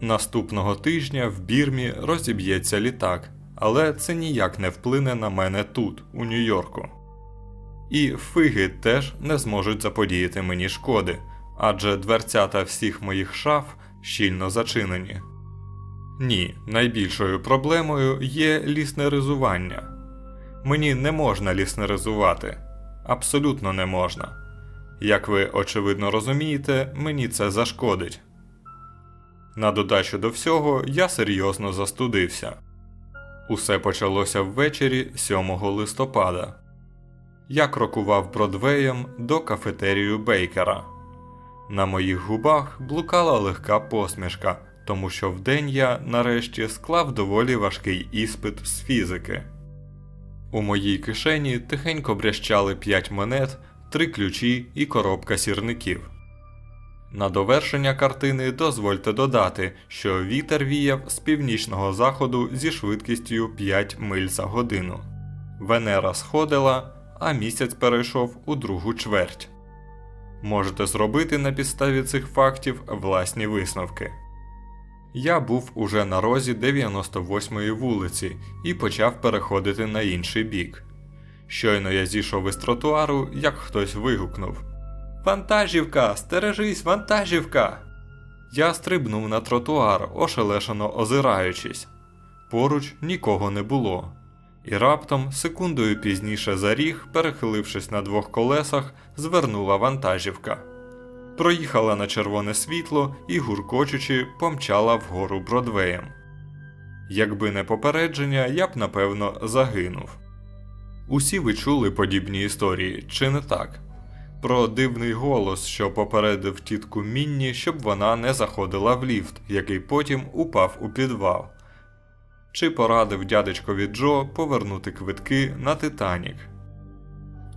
Наступного тижня в Бірмі розіб'ється літак, але це ніяк не вплине на мене тут, у Нью-Йорку. І фиги теж не зможуть заподіяти мені шкоди, адже дверцята всіх моїх шаф щільно зачинені. Ні, найбільшою проблемою є ліснеризування. Мені не можна ліснеризувати. Абсолютно не можна. Як ви очевидно розумієте, мені це зашкодить. На додачу до всього, я серйозно застудився. Усе почалося ввечері 7 листопада. Я крокував Бродвеєм до кафетерію Бейкера. На моїх губах блукала легка посмішка, тому що вдень я нарешті склав доволі важкий іспит з фізики. У моїй кишені тихенько брящали 5 монет, 3 ключі і коробка сірників. На довершення картини дозвольте додати, що вітер віяв з північного заходу зі швидкістю 5 миль за годину. Венера сходила, а місяць перейшов у другу чверть. Можете зробити на підставі цих фактів власні висновки. Я був уже на розі 98-ї вулиці і почав переходити на інший бік. Щойно я зійшов із тротуару, як хтось вигукнув: Вантажівка! Стережись, вантажівка! Я стрибнув на тротуар, ошелешено озираючись. Поруч нікого не було. І раптом, секундою пізніше за ріг, перехилившись на двох колесах, звернула вантажівка. Проїхала на червоне світло і, гуркочучи, помчала вгору Бродвеєм. Якби не попередження, я б напевно загинув. Усі ви чули подібні історії, чи не так? Про дивний голос, що попередив тітку Мінні, щоб вона не заходила в ліфт, який потім упав у підвал. Чи порадив дядечкові Джо повернути квитки на Титанік.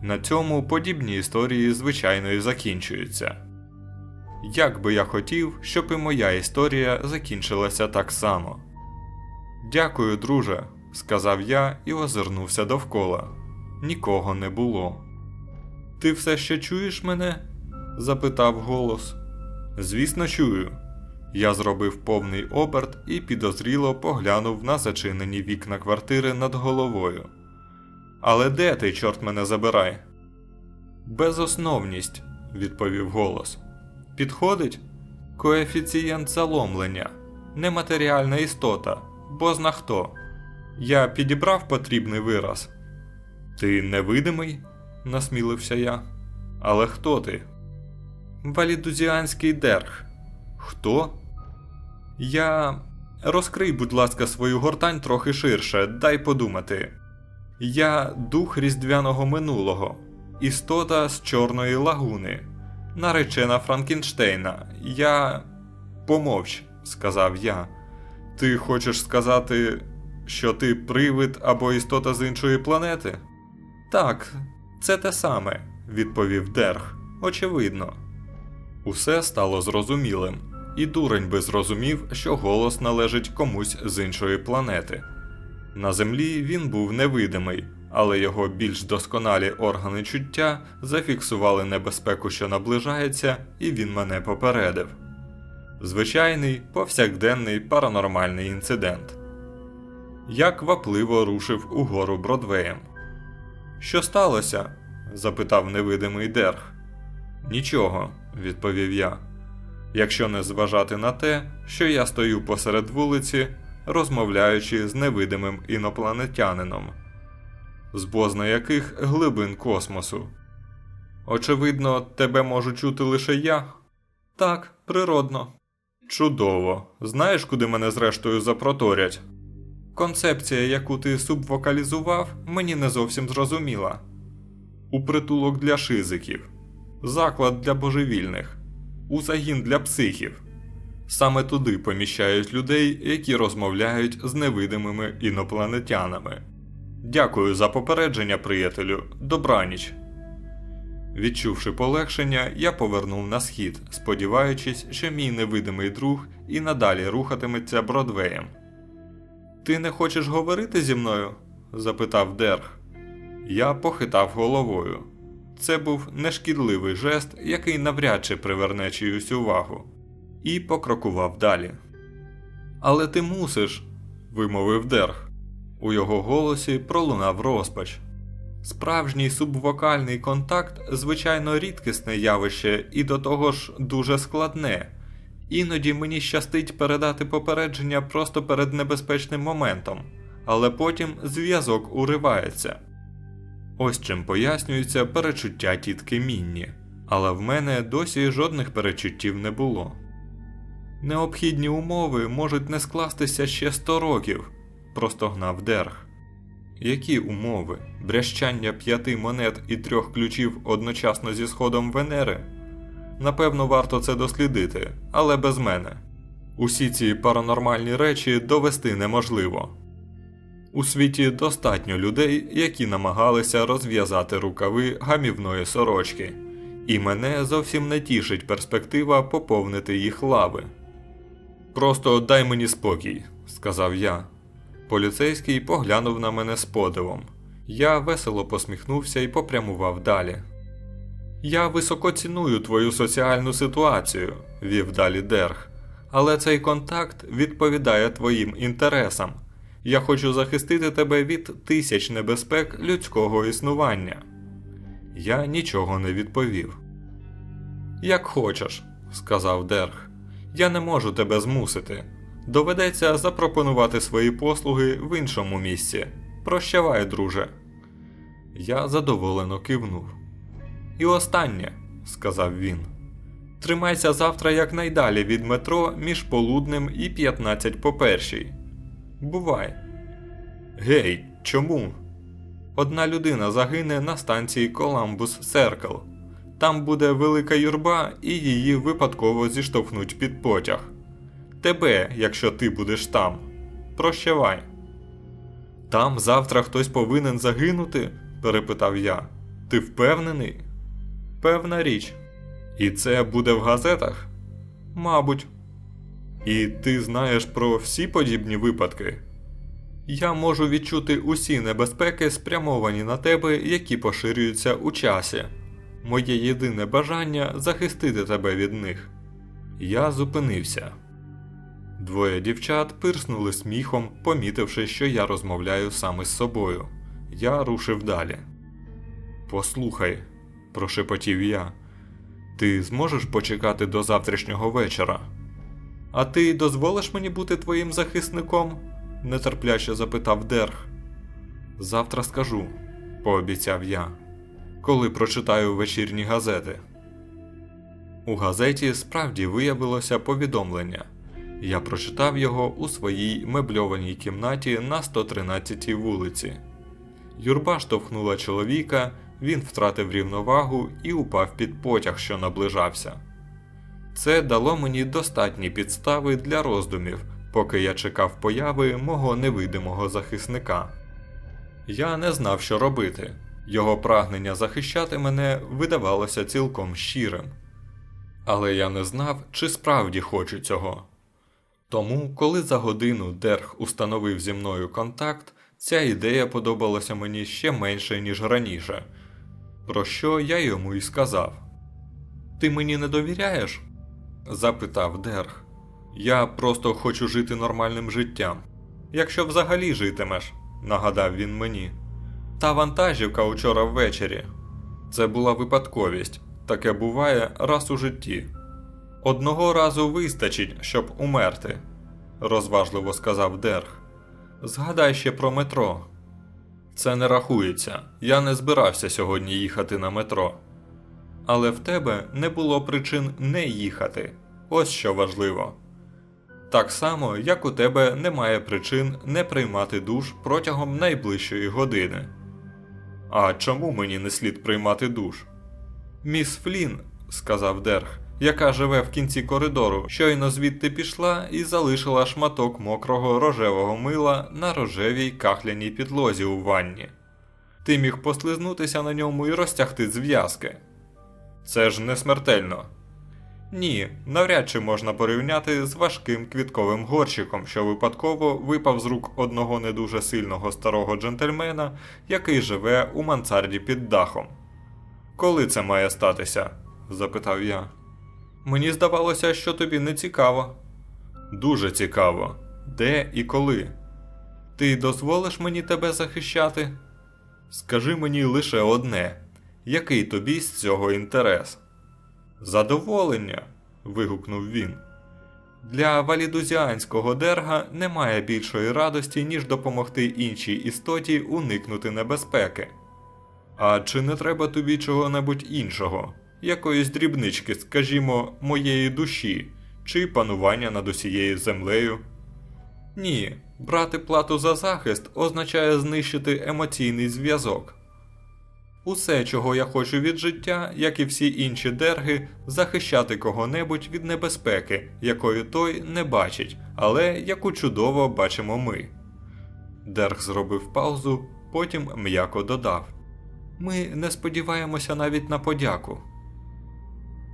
На цьому подібні історії звичайно і закінчуються. Як би я хотів, щоб і моя історія закінчилася так само. Дякую, друже, сказав я і озирнувся довкола. Нікого не було. Ти все ще чуєш мене? запитав голос. Звісно, чую. Я зробив повний оберт і підозріло поглянув на зачинені вікна квартири над головою. Але де ти, чорт мене забирай? Безосновність, відповів голос. Підходить? Коефіцієнт заломлення, нематеріальна істота, бозна хто. Я підібрав потрібний вираз. Ти невидимий? Насмілився я. Але хто ти? Валідузіанський дерг. Хто? Я. Розкрий, будь ласка, свою гортань трохи ширше, дай подумати. Я дух різдвяного минулого, істота з Чорної лагуни, наречена Франкенштейна. Я. Помовч, сказав я. Ти хочеш сказати, що ти привид або істота з іншої планети? Так, це те саме, відповів Дерг. Очевидно. Усе стало зрозумілим, і дурень би зрозумів, що голос належить комусь з іншої планети. На землі він був невидимий, але його більш досконалі органи чуття зафіксували небезпеку, що наближається, і він мене попередив. Звичайний повсякденний паранормальний інцидент. Я квапливо рушив угору Бродвеєм. Що сталося? запитав невидимий Дерг. Нічого, відповів я. Якщо не зважати на те, що я стою посеред вулиці, розмовляючи з невидимим інопланетянином, з бозна яких глибин космосу. Очевидно, тебе можу чути лише я? Так, природно. Чудово. Знаєш, куди мене зрештою запроторять? Концепція, яку ти субвокалізував, мені не зовсім зрозуміла. У притулок для шизиків, заклад для божевільних, у загін для психів. Саме туди поміщають людей, які розмовляють з невидимими інопланетянами. Дякую за попередження, приятелю. Добраніч. Відчувши полегшення, я повернув на схід, сподіваючись, що мій невидимий друг і надалі рухатиметься Бродвеєм. Ти не хочеш говорити зі мною? запитав Дерг. Я похитав головою. Це був нешкідливий жест, який навряд чи приверне чиюсь увагу, і покрокував далі. Але ти мусиш, вимовив Дерг. У його голосі пролунав розпач. Справжній субвокальний контакт, звичайно, рідкісне явище і до того ж дуже складне. Іноді мені щастить передати попередження просто перед небезпечним моментом, але потім зв'язок уривається. Ось чим пояснюється перечуття тітки Мінні, але в мене досі жодних перечуттів не було. Необхідні умови можуть не скластися ще 100 років, простогнав Дерг. Які умови? Брящання п'яти монет і трьох ключів одночасно зі сходом Венери? Напевно, варто це дослідити, але без мене. Усі ці паранормальні речі довести неможливо. У світі достатньо людей, які намагалися розв'язати рукави гамівної сорочки, і мене зовсім не тішить перспектива поповнити їх лави. Просто дай мені спокій, сказав я. Поліцейський поглянув на мене з подивом. Я весело посміхнувся і попрямував далі. Я високо ціную твою соціальну ситуацію, вів далі Дерг, але цей контакт відповідає твоїм інтересам. Я хочу захистити тебе від тисяч небезпек людського існування. Я нічого не відповів. Як хочеш, сказав Дерг. Я не можу тебе змусити. Доведеться запропонувати свої послуги в іншому місці. Прощавай, друже. Я задоволено кивнув. І останнє, сказав він. Тримайся завтра якнайдалі від метро між полуднем і 15 по першій. Бувай. Гей, чому? Одна людина загине на станції Коламбус Серкл. Там буде велика юрба і її випадково зіштовхнуть під потяг. Тебе, якщо ти будеш там. Прощавай. Там завтра хтось повинен загинути? перепитав я. Ти впевнений? Певна річ. І це буде в газетах? Мабуть. І ти знаєш про всі подібні випадки? Я можу відчути усі небезпеки, спрямовані на тебе, які поширюються у часі. Моє єдине бажання захистити тебе від них. Я зупинився. Двоє дівчат пирснули сміхом, помітивши, що я розмовляю саме з собою. Я рушив далі. Послухай, прошепотів я, ти зможеш почекати до завтрашнього вечора? А ти дозволиш мені бути твоїм захисником? нетерпляче запитав Дерг. Завтра скажу, пообіцяв я, коли прочитаю вечірні газети. У газеті справді виявилося повідомлення. Я прочитав його у своїй мебльованій кімнаті на 113-й вулиці. Юрба штовхнула чоловіка, він втратив рівновагу і упав під потяг, що наближався. Це дало мені достатні підстави для роздумів, поки я чекав появи мого невидимого захисника. Я не знав, що робити. Його прагнення захищати мене видавалося цілком щирим. Але я не знав, чи справді хочу цього. Тому, коли за годину Дерг установив зі мною контакт, ця ідея подобалася мені ще менше, ніж раніше, про що я йому і сказав. Ти мені не довіряєш? запитав Дерг. Я просто хочу жити нормальним життям. Якщо взагалі житимеш, нагадав він мені. Та вантажівка учора ввечері. Це була випадковість, таке буває раз у житті. Одного разу вистачить, щоб умерти, розважливо сказав Дерг. Згадай ще про метро. Це не рахується. Я не збирався сьогодні їхати на метро. Але в тебе не було причин не їхати. Ось що важливо. Так само, як у тебе немає причин не приймати душ протягом найближчої години. А чому мені не слід приймати душ? Міс Флін, сказав Дерг, яка живе в кінці коридору, щойно звідти пішла і залишила шматок мокрого рожевого мила на рожевій кахляній підлозі у ванні. Ти міг послизнутися на ньому і розтягти зв'язки. Це ж не смертельно. Ні, навряд чи можна порівняти з важким квітковим горщиком, що випадково випав з рук одного не дуже сильного старого джентльмена, який живе у мансарді під дахом. Коли це має статися? запитав я. Мені здавалося, що тобі не цікаво. Дуже цікаво. Де і коли? Ти дозволиш мені тебе захищати? Скажи мені лише одне: який тобі з цього інтерес? Задоволення. вигукнув він. Для валідузіанського дерга немає більшої радості, ніж допомогти іншій істоті уникнути небезпеки. А чи не треба тобі чого-небудь іншого, якоїсь дрібнички, скажімо, моєї душі, чи панування над усією землею? Ні, брати плату за захист означає знищити емоційний зв'язок. Усе, чого я хочу від життя, як і всі інші дерги, захищати кого-небудь від небезпеки, якої той не бачить, але яку чудово бачимо ми. Дерг зробив паузу, потім м'яко додав: Ми не сподіваємося навіть на подяку.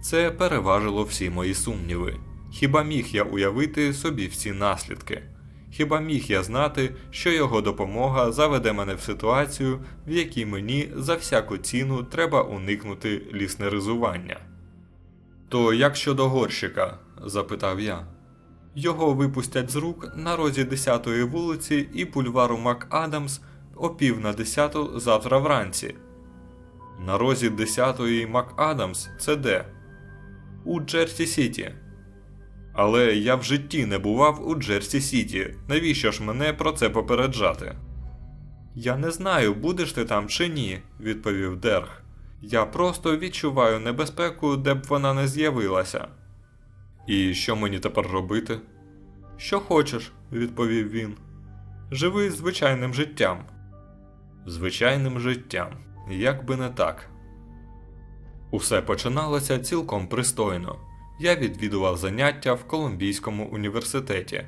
Це переважило всі мої сумніви. Хіба міг я уявити собі всі наслідки? Хіба міг я знати, що його допомога заведе мене в ситуацію, в якій мені за всяку ціну треба уникнути ліснеризування? То як щодо горщика? запитав я. Його випустять з рук на розі 10-ї вулиці і бульвару МакАдамс о пів на 10 завтра вранці. На розі 10-ї МакАдамс це де? У Джерсі Сіті. Але я в житті не бував у Джерсі Сіті. Навіщо ж мене про це попереджати? Я не знаю, будеш ти там чи ні, відповів Дерг. Я просто відчуваю небезпеку, де б вона не з'явилася. І що мені тепер робити? Що хочеш, відповів він. Живи звичайним життям. Звичайним життям, як би не так. Усе починалося цілком пристойно я відвідував заняття в Колумбійському університеті,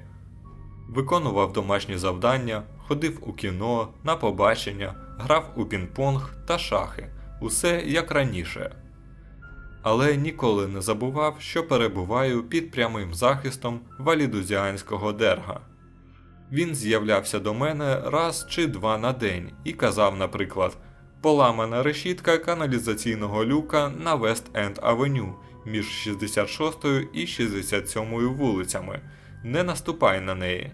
виконував домашні завдання, ходив у кіно, на побачення, грав у пінг-понг та шахи, усе як раніше. Але ніколи не забував, що перебуваю під прямим захистом валідузіанського дерга. Він з'являвся до мене раз чи два на день і казав, наприклад, поламана решітка каналізаційного люка на Вест-Енд Авеню між 66 і 67 вулицями. Не наступай на неї.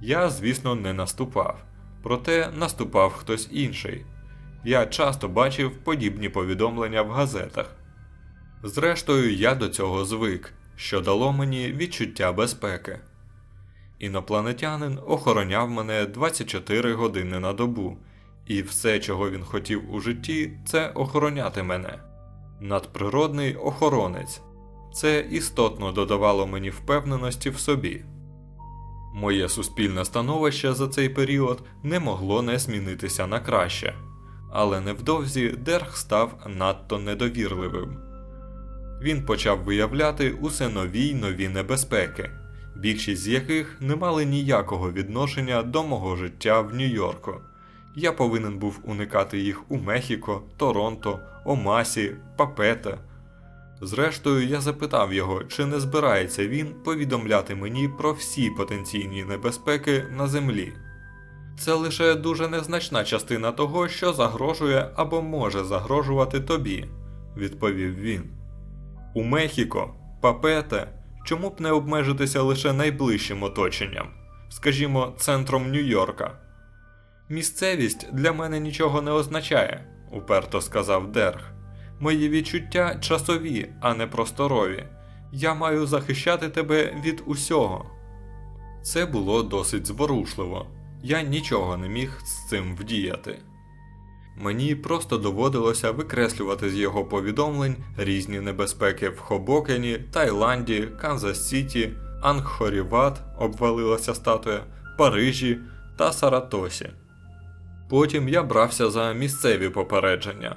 Я, звісно, не наступав, проте наступав хтось інший. Я часто бачив подібні повідомлення в газетах. Зрештою, я до цього звик, що дало мені відчуття безпеки. Інопланетянин охороняв мене 24 години на добу, і все, чого він хотів у житті, це охороняти мене надприродний охоронець. Це істотно додавало мені впевненості в собі. Моє суспільне становище за цей період не могло не змінитися на краще, але невдовзі Дерг став надто недовірливим. Він почав виявляти усе нові й нові небезпеки, більшість з яких не мали ніякого відношення до мого життя в Нью-Йорку. Я повинен був уникати їх у Мехіко, Торонто, Омасі, Папета. Зрештою, я запитав його, чи не збирається він повідомляти мені про всі потенційні небезпеки на землі. Це лише дуже незначна частина того, що загрожує або може загрожувати тобі, відповів він. У Мехіко, Папете, чому б не обмежитися лише найближчим оточенням, скажімо, центром Нью-Йорка. Місцевість для мене нічого не означає, уперто сказав Дерг. Мої відчуття часові, а не просторові. Я маю захищати тебе від усього. Це було досить зворушливо, я нічого не міг з цим вдіяти. Мені просто доводилося викреслювати з його повідомлень різні небезпеки в Хобокені, Таїланді, Канзас Сіті, Ангхоріват обвалилася статуя, Парижі та Саратосі. Потім я брався за місцеві попередження.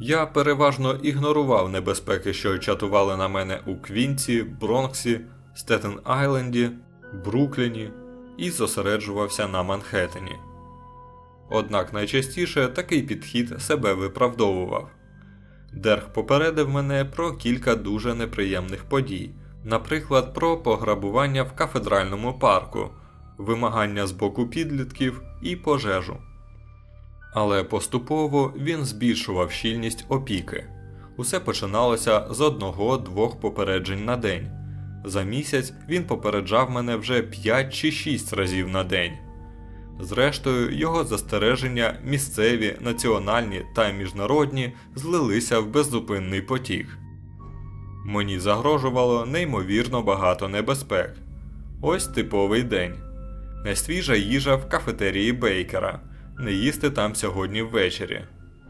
Я переважно ігнорував небезпеки, що чатували на мене у Квінці, Бронксі, Стетен Айленді, Брукліні і зосереджувався на Манхеттені. Однак найчастіше такий підхід себе виправдовував. Дерг попередив мене про кілька дуже неприємних подій, наприклад, про пограбування в кафедральному парку, вимагання з боку підлітків і пожежу. Але поступово він збільшував щільність опіки. Усе починалося з одного-двох попереджень на день. За місяць він попереджав мене вже 5 чи 6 разів на день. Зрештою, його застереження, місцеві, національні та міжнародні, злилися в беззупинний потік. Мені загрожувало неймовірно багато небезпек. Ось типовий день. Несвіжа їжа в кафетерії Бейкера. Не їсти там сьогодні ввечері.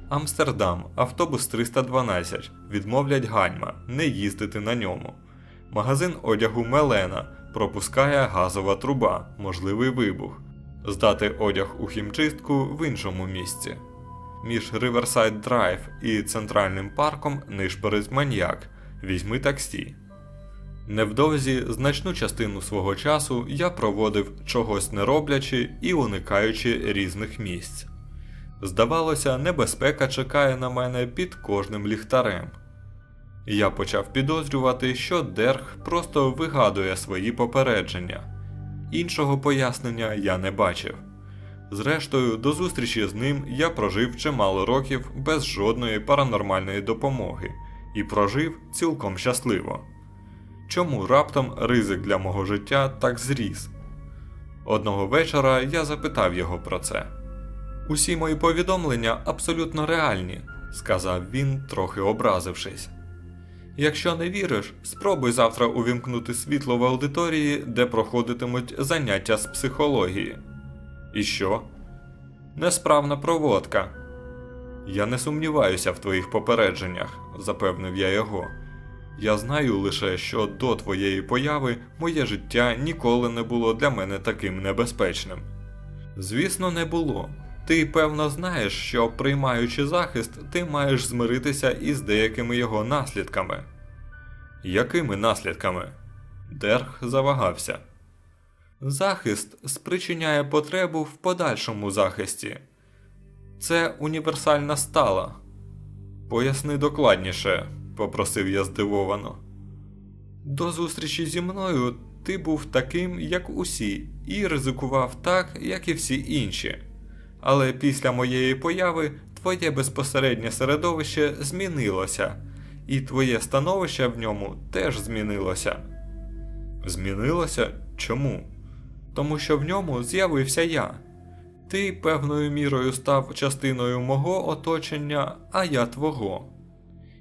Амстердам, автобус 312. Відмовлять гальма, не їздити на ньому. Магазин одягу Мелена пропускає газова труба, можливий вибух. Здати одяг у хімчистку в іншому місці. Між Riverside Drive і центральним парком нишпорить маньяк. Візьми таксі. Невдовзі значну частину свого часу я проводив чогось не роблячи і уникаючи різних місць. Здавалося, небезпека чекає на мене під кожним ліхтарем. Я почав підозрювати, що Дерг просто вигадує свої попередження. Іншого пояснення я не бачив. Зрештою, до зустрічі з ним я прожив чимало років без жодної паранормальної допомоги і прожив цілком щасливо. Чому раптом ризик для мого життя так зріс? Одного вечора я запитав його про це. Усі мої повідомлення абсолютно реальні, сказав він, трохи образившись. Якщо не віриш, спробуй завтра увімкнути світло в аудиторії, де проходитимуть заняття з психології. І що? Несправна проводка. Я не сумніваюся в твоїх попередженнях, запевнив я його. Я знаю лише, що до твоєї появи моє життя ніколи не було для мене таким небезпечним. Звісно, не було. Ти певно знаєш, що приймаючи захист, ти маєш змиритися із деякими його наслідками. Якими наслідками? Дерг завагався. Захист спричиняє потребу в подальшому захисті. Це універсальна стала. Поясни докладніше, попросив я здивовано. До зустрічі зі мною ти був таким, як усі, і ризикував так, як і всі інші. Але після моєї появи твоє безпосереднє середовище змінилося, і твоє становище в ньому теж змінилося. Змінилося? Чому? Тому що в ньому з'явився я. Ти певною мірою став частиною мого оточення, а я твого.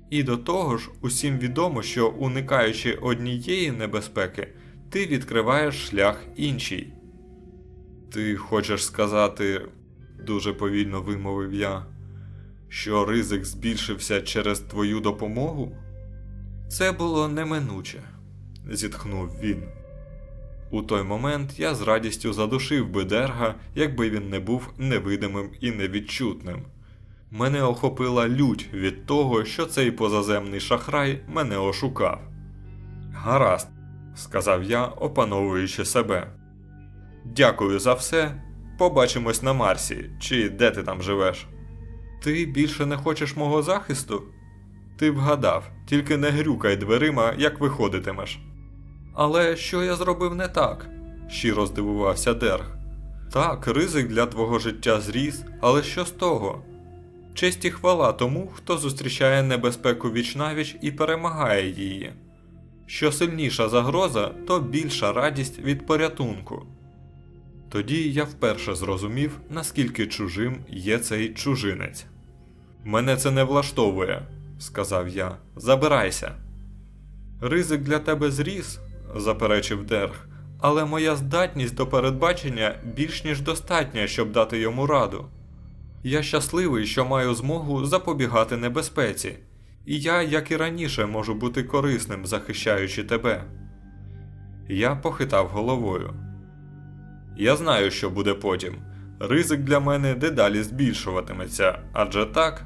І до того ж, усім відомо, що уникаючи однієї небезпеки, ти відкриваєш шлях іншій. Ти хочеш сказати, дуже повільно вимовив я, що ризик збільшився через твою допомогу? Це було неминуче, зітхнув він. У той момент я з радістю задушив би Дерга, якби він не був невидимим і невідчутним. Мене охопила лють від того, що цей позаземний шахрай мене ошукав. Гаразд, сказав я, опановуючи себе. Дякую за все. Побачимось на Марсі, чи де ти там живеш. Ти більше не хочеш мого захисту? Ти вгадав, тільки не грюкай дверима, як виходитимеш. Але що я зробив не так? щиро здивувався Дерг. Так, ризик для твого життя зріс, але що з того? Честь і хвала тому, хто зустрічає небезпеку вічнавіч і перемагає її. Що сильніша загроза, то більша радість від порятунку. Тоді я вперше зрозумів, наскільки чужим є цей чужинець. Мене це не влаштовує, сказав я. Забирайся. Ризик для тебе зріс, заперечив Дерг, але моя здатність до передбачення більш ніж достатня, щоб дати йому раду. Я щасливий, що маю змогу запобігати небезпеці, і я, як і раніше, можу бути корисним, захищаючи тебе. Я похитав головою. Я знаю, що буде потім. Ризик для мене дедалі збільшуватиметься, адже так.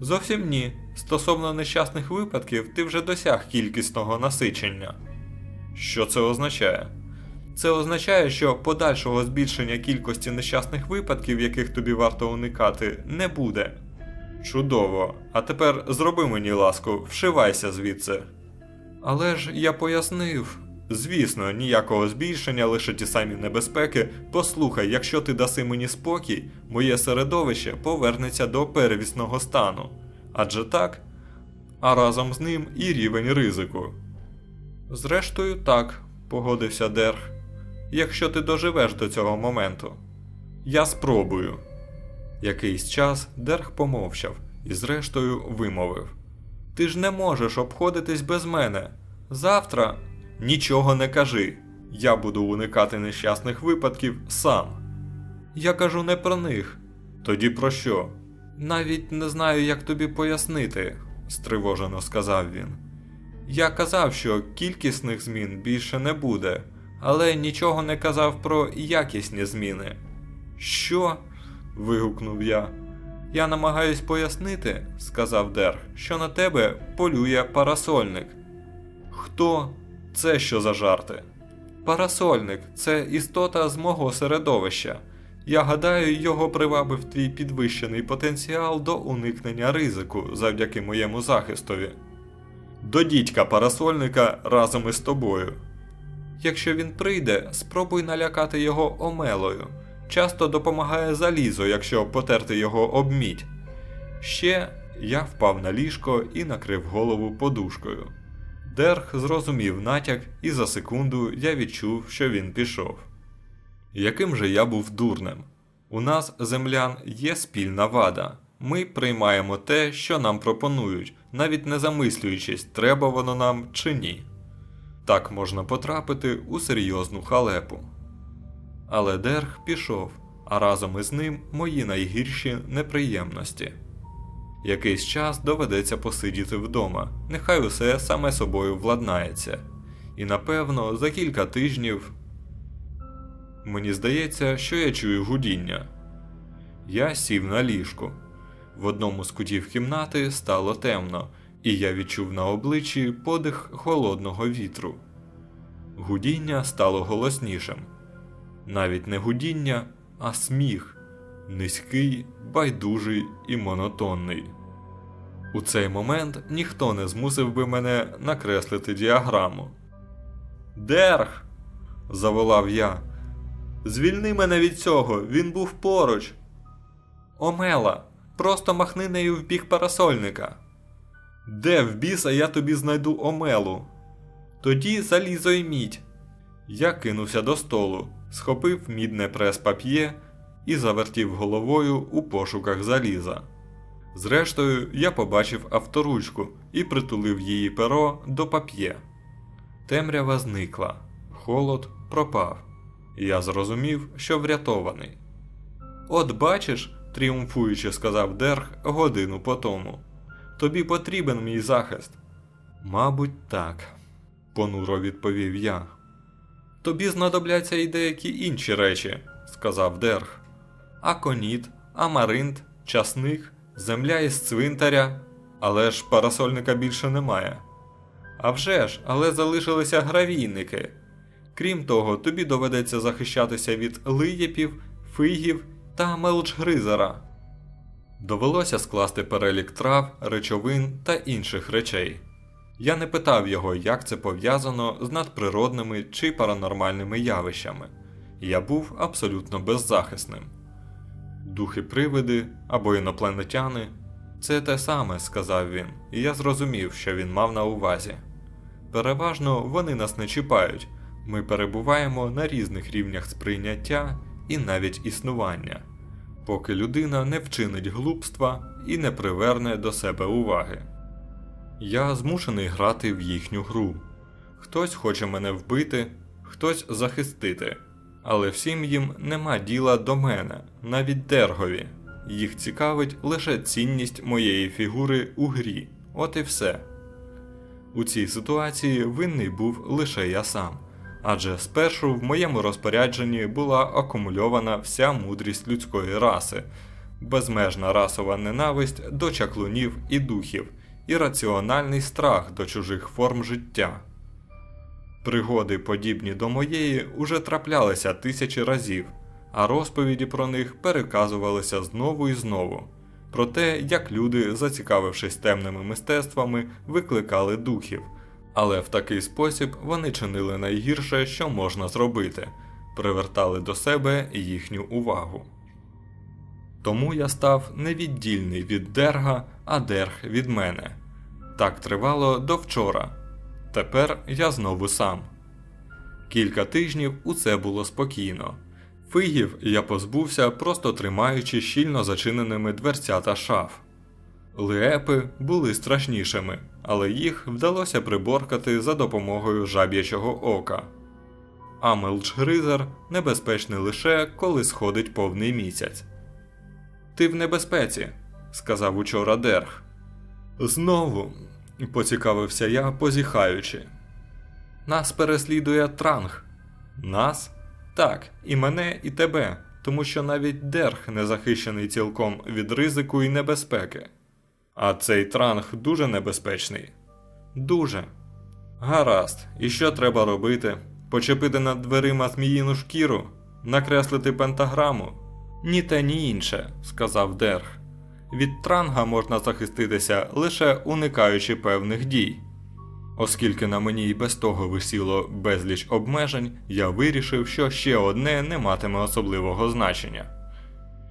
Зовсім ні. Стосовно нещасних випадків, ти вже досяг кількісного насичення. Що це означає? Це означає, що подальшого збільшення кількості нещасних випадків, яких тобі варто уникати, не буде. Чудово. А тепер зроби мені ласку, вшивайся звідси. Але ж я пояснив. Звісно, ніякого збільшення, лише ті самі небезпеки. Послухай, якщо ти даси мені спокій, моє середовище повернеться до первісного стану. Адже так, а разом з ним і рівень ризику. Зрештою, так, погодився Дерг. Якщо ти доживеш до цього моменту. Я спробую. Якийсь час Дерг помовчав і зрештою вимовив: Ти ж не можеш обходитись без мене. Завтра нічого не кажи. Я буду уникати нещасних випадків сам. Я кажу не про них. Тоді про що? Навіть не знаю, як тобі пояснити, стривожено сказав він. Я казав, що кількісних змін більше не буде, але нічого не казав про якісні зміни. Що? вигукнув я. Я намагаюсь пояснити, сказав Дерг, що на тебе полює парасольник. Хто? Це що за жарти? Парасольник це істота з мого середовища. Я гадаю, його привабив твій підвищений потенціал до уникнення ризику завдяки моєму захистові. До дідька парасольника разом із тобою. Якщо він прийде, спробуй налякати його омелою. Часто допомагає залізо, якщо потерти його об мідь. Ще я впав на ліжко і накрив голову подушкою. Дерг зрозумів натяк, і за секунду я відчув, що він пішов. Яким же я був дурним? У нас, землян, є спільна вада. Ми приймаємо те, що нам пропонують, навіть не замислюючись, треба воно нам чи ні. Так можна потрапити у серйозну халепу. Але Дерг пішов, а разом із ним мої найгірші неприємності. Якийсь час доведеться посидіти вдома, нехай усе саме собою владнається. І напевно за кілька тижнів Мені здається, що я чую гудіння. Я сів на ліжку. В одному з кутів кімнати стало темно, і я відчув на обличчі подих холодного вітру. Гудіння стало голоснішим. Навіть не гудіння, а сміх низький, байдужий і монотонний. У цей момент ніхто не змусив би мене накреслити діаграму. Дерг! заволав я. Звільни мене від цього, він був поруч. Омела, просто махни нею в бік парасольника. Де в біса я тобі знайду омелу? Тоді залізо й мідь. Я кинувся до столу, схопив мідне прес-пап'є і завертів головою у пошуках заліза. Зрештою, я побачив авторучку і притулив її перо до пап'є. Темрява зникла, холод пропав. Я зрозумів, що врятований. От бачиш, тріумфуючи сказав Дерг годину по тому. Тобі потрібен мій захист. Мабуть, так, понуро відповів я. Тобі знадобляться і деякі інші речі, сказав Дерг. Аконіт, амаринт, часник, земля із цвинтаря, але ж парасольника більше немає. А вже ж, але залишилися гравійники. Крім того, тобі доведеться захищатися від лиєпів, фигів та мелчгризера. Довелося скласти перелік трав, речовин та інших речей. Я не питав його, як це пов'язано з надприродними чи паранормальними явищами. Я був абсолютно беззахисним. Духи-привиди або інопланетяни це те саме, сказав він, і я зрозумів, що він мав на увазі. Переважно вони нас не чіпають, ми перебуваємо на різних рівнях сприйняття і навіть існування, поки людина не вчинить глупства і не приверне до себе уваги. Я змушений грати в їхню гру. Хтось хоче мене вбити, хтось захистити, але всім їм нема діла до мене, навіть дергові. Їх цікавить лише цінність моєї фігури у грі, от і все. У цій ситуації винний був лише я сам адже спершу в моєму розпорядженні була акумульована вся мудрість людської раси, безмежна расова ненависть до чаклунів і духів, і раціональний страх до чужих форм життя. Пригоди, подібні до моєї, уже траплялися тисячі разів, а розповіді про них переказувалися знову і знову. Про те, як люди, зацікавившись темними мистецтвами, викликали духів, але в такий спосіб вони чинили найгірше, що можна зробити, привертали до себе їхню увагу. Тому я став невіддільний від дерга, а дерг від мене. Так тривало до вчора. Тепер я знову сам. Кілька тижнів усе було спокійно. Фигів я позбувся, просто тримаючи щільно зачиненими дверцята шаф. Леепи були страшнішими, але їх вдалося приборкати за допомогою жаб'ячого ока. А Мелчгризер небезпечний лише коли сходить повний місяць. Ти в небезпеці, сказав учора Дерг. Знову, поцікавився я, позіхаючи. Нас переслідує транг. Нас? Так, і мене, і тебе, тому що навіть Дерг не захищений цілком від ризику і небезпеки. А цей транг дуже небезпечний. Дуже. Гаразд, і що треба робити? Почепити над дверима зміїну шкіру? Накреслити пентаграму? Ні те, ні інше, сказав Дерг. Від транга можна захиститися лише уникаючи певних дій. Оскільки на мені й без того висіло безліч обмежень, я вирішив, що ще одне не матиме особливого значення.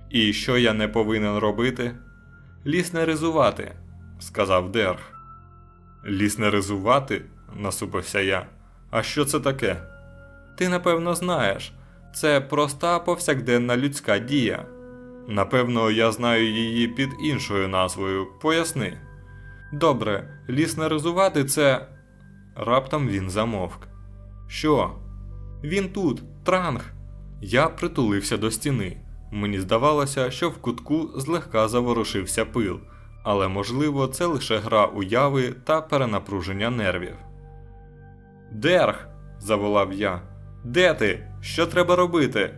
І що я не повинен робити? Ліс не ризувати, сказав Дерг. Ліс не ризувати? насупився я. А що це таке? Ти напевно знаєш. Це проста повсякденна людська дія. Напевно, я знаю її під іншою назвою. Поясни. Добре, ліс не ризувати це. Раптом він замовк. Що? Він тут, транг. Я притулився до стіни. Мені здавалося, що в кутку злегка заворушився пил, але можливо це лише гра уяви та перенапруження нервів. Дерг. заволав я. Де ти? Що треба робити?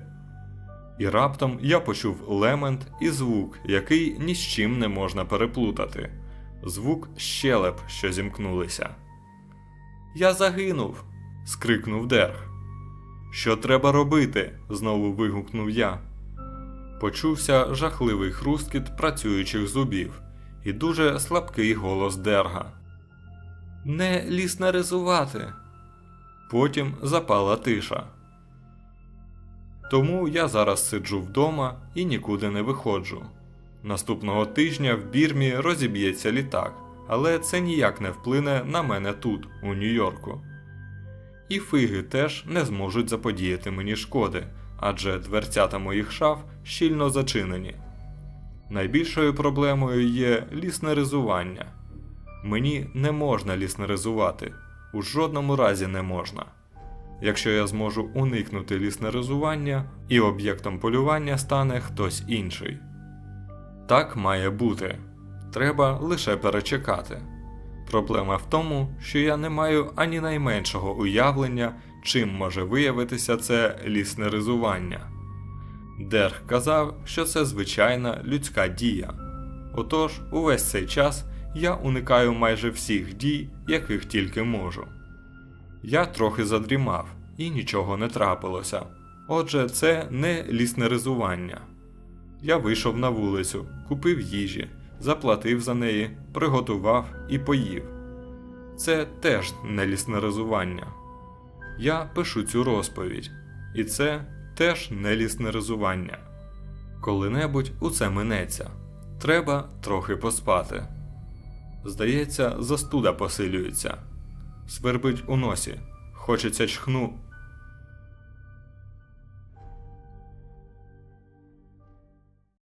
І раптом я почув лемент і звук, який ні з чим не можна переплутати. Звук щелеп, що зімкнулися. Я загинув. скрикнув Дерг. Що треба робити? знову вигукнув я. Почувся жахливий хрускіт працюючих зубів і дуже слабкий голос Дерга. Не ліснаризувати. Потім запала тиша. Тому я зараз сиджу вдома і нікуди не виходжу. Наступного тижня в Бірмі розіб'ється літак, але це ніяк не вплине на мене тут, у Нью-Йорку. І фиги теж не зможуть заподіяти мені шкоди, адже дверцята моїх шаф щільно зачинені. Найбільшою проблемою є ліснеризування. Мені не можна ліснеризувати, у жодному разі не можна. Якщо я зможу уникнути ліснеризування, і об'єктом полювання стане хтось інший. Так має бути. Треба лише перечекати. Проблема в тому, що я не маю ані найменшого уявлення, чим може виявитися це ліснеризування. Дерг казав, що це звичайна людська дія. Отож, увесь цей час я уникаю майже всіх дій, яких тільки можу. Я трохи задрімав, і нічого не трапилося. Отже, це не ліснеризування. Я вийшов на вулицю, купив їжі, заплатив за неї, приготував і поїв. Це теж не ліснеризування. Я пишу цю розповідь, і це теж не ліснеризування. Коли-небудь усе минеться. Треба трохи поспати. Здається, застуда посилюється. Свербить у носі. Хочеться чхну